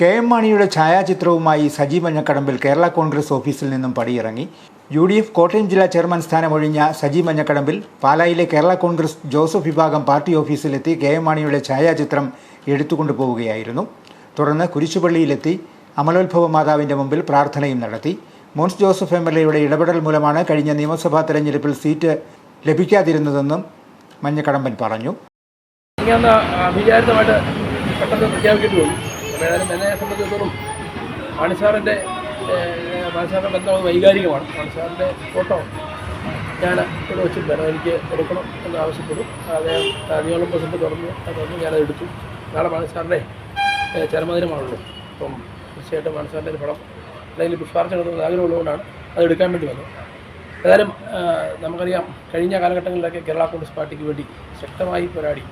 K M മാണിയുടെ ഛായാചിത്രവുമായി സജി മഞ്ഞക്കടമ്പിൽ കേരള കോൺഗ്രസ് ഓഫീസിൽ നിന്നും പടിയിറങ്ങി. യു ഡി എഫ് കോട്ടയം ജില്ലാ ചെയർമാൻ സ്ഥാനമൊഴിഞ്ഞ സജി മഞ്ഞക്കടമ്പിൽ പാലായിലെ കേരള കോൺഗ്രസ് ജോസഫ് വിഭാഗം പാർട്ടി ഓഫീസിലെത്തി കെ എം മാണിയുടെ ഛായാചിത്രം എടുത്തുകൊണ്ടു പോവുകയായിരുന്നു. തുടർന്ന് കുരിശുപള്ളിയിലെത്തി അമലോത്ഭവ മാതാവിന്റെ മുമ്പിൽ പ്രാർത്ഥനയും നടത്തി. മോൻസ് ജോസഫ് എം എൽ എയുടെ ഇടപെടൽ മൂലമാണ് കഴിഞ്ഞ നിയമസഭാ തെരഞ്ഞെടുപ്പിൽ സീറ്റ് ലഭിക്കാതിരുന്നതെന്നും മഞ്ഞക്കടമ്പൻ പറഞ്ഞു. ഏതായാലും എന്നെ സംബന്ധിച്ചിടത്തോളം മാണിസാറിന്റെ മാണിസാറിന്റെ ബന്ധം അത് വൈകാരികമാണ്. മാണിസാറിന്റെ ഫോട്ടോ ഞാൻ ഇവിടെ വെച്ചിട്ടുണ്ടായിരുന്നു എനിക്ക് എടുക്കണം എന്ന് ആവശ്യപ്പെടും. അദ്ദേഹം അധികം പ്രസിഡന്റ് തുറന്നു തുറന്ന് ഞാനത് എടുത്തു. നാളെ മാണിസാറിന്റെ ചരമദിനമാണല്ലോ. അപ്പം തീർച്ചയായിട്ടും മാണിസാറിന്റെ ഒരു പടം അല്ലെങ്കിൽ പുഷ്പാർച്ചന നടത്തുന്ന ആഗ്രഹമുള്ളതുകൊണ്ടാണ് അത് എടുക്കാൻ വേണ്ടി വന്നത്. ഏതായാലും നമുക്കറിയാം കഴിഞ്ഞ കാലഘട്ടങ്ങളിലൊക്കെ കേരള കോൺഗ്രസ് പാർട്ടിക്ക് വേണ്ടി ശക്തമായി പോരാടി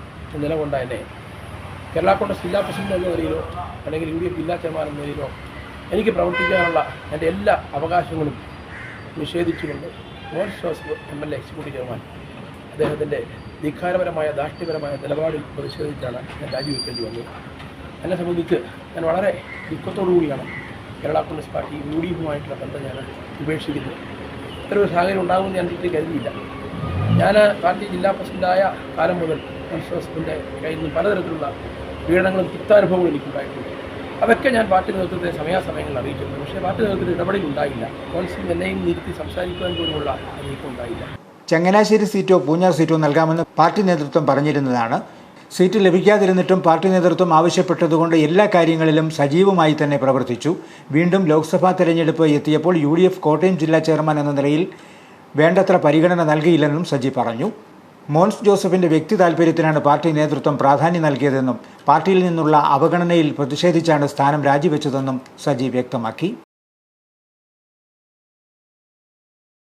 നിലകൊണ്ട എന്നെ കേരള കോൺഗ്രസ് ജില്ലാ പ്രസിഡന്റ് എന്ന നിലയിലോ അല്ലെങ്കിൽ യു ഡി എഫ് ജില്ലാ ചെയർമാൻ എന്ന നിലയിലോ എനിക്ക് പ്രവർത്തിക്കാനുള്ള എന്റെ എല്ലാ അവകാശങ്ങളും നിഷേധിച്ചുകൊണ്ട് Mons Joseph M L A executive chairman അദ്ദേഹത്തിന്റെ ധിക്കാരപരമായ ദാഷ്ട്യപരമായ നിലപാടിൽ പ്രതിഷേധിച്ചാണ് ഞാൻ രാജിവെക്കേണ്ടി വന്നത്. എന്നെ സംബന്ധിച്ച് ഞാൻ വളരെ ദുഃഖത്തോടു കൂടിയാണ് Kerala Congress party U D എഫുമായിട്ടുള്ള ബന്ധം ഞാൻ ഉപേക്ഷിക്കുന്നത്. ഇത്തരൊരു സാഹചര്യം ഉണ്ടാകുമെന്ന് ഞാൻ ഒരിക്കലും കരുതിയില്ല. ഞാൻ പാർട്ടി ജില്ലാ പ്രസിഡന്റായ കാലം മുതൽ ജോസഫിന്റെ കയ്യിൽ നിന്ന് പലതരത്തിലുള്ള പീഡനങ്ങളും തിക്താനുഭവങ്ങളും എനിക്കുണ്ടായിട്ടുണ്ട്. അതൊക്കെ ഞാൻ പാർട്ടി നേതൃത്വത്തെ സമയാസമയങ്ങളിൽ അറിയിച്ചിട്ടുണ്ട്. പക്ഷേ പാർട്ടി നേതൃത്വത്തിൽ ഇടപെടൽ ഉണ്ടായില്ല. കോൺസിൽ എന്നെയും നിർത്തി സംസാരിക്കുവാൻ പോലുമുള്ള അറിയിപ്പ് ഉണ്ടായില്ല. ചങ്ങനാശ്ശേരി സീറ്റോ പൂഞ്ഞാർ സീറ്റോ നൽകാമെന്ന് പാർട്ടി നേതൃത്വം പറഞ്ഞിരുന്നതാണ്. സീറ്റ് ലഭിക്കാതിരുന്നിട്ടും പാർട്ടി നേതൃത്വം ആവശ്യപ്പെട്ടതുകൊണ്ട് എല്ലാ കാര്യങ്ങളിലും സജീവമായി തന്നെ പ്രവർത്തിച്ചു. വീണ്ടും ലോക്സഭാ തെരഞ്ഞെടുപ്പ് എത്തിയപ്പോൾ യു കോട്ടയം ജില്ലാ ചെയർമാൻ എന്ന നിലയിൽ വേണ്ടത്ര പരിഗണന നൽകിയില്ലെന്നും സജി പറഞ്ഞു. മോൻസ് ജോസഫിന്റെ വ്യക്തി താൽപര്യത്തിനാണ് പാർട്ടി നേതൃത്വം പ്രാധാന്യം നൽകിയതെന്നും പാർട്ടിയിൽ നിന്നുള്ള അവഗണനയിൽ പ്രതിഷേധിച്ചാണ് സ്ഥാനം രാജിവെച്ചതെന്നും സജി വ്യക്തമാക്കി.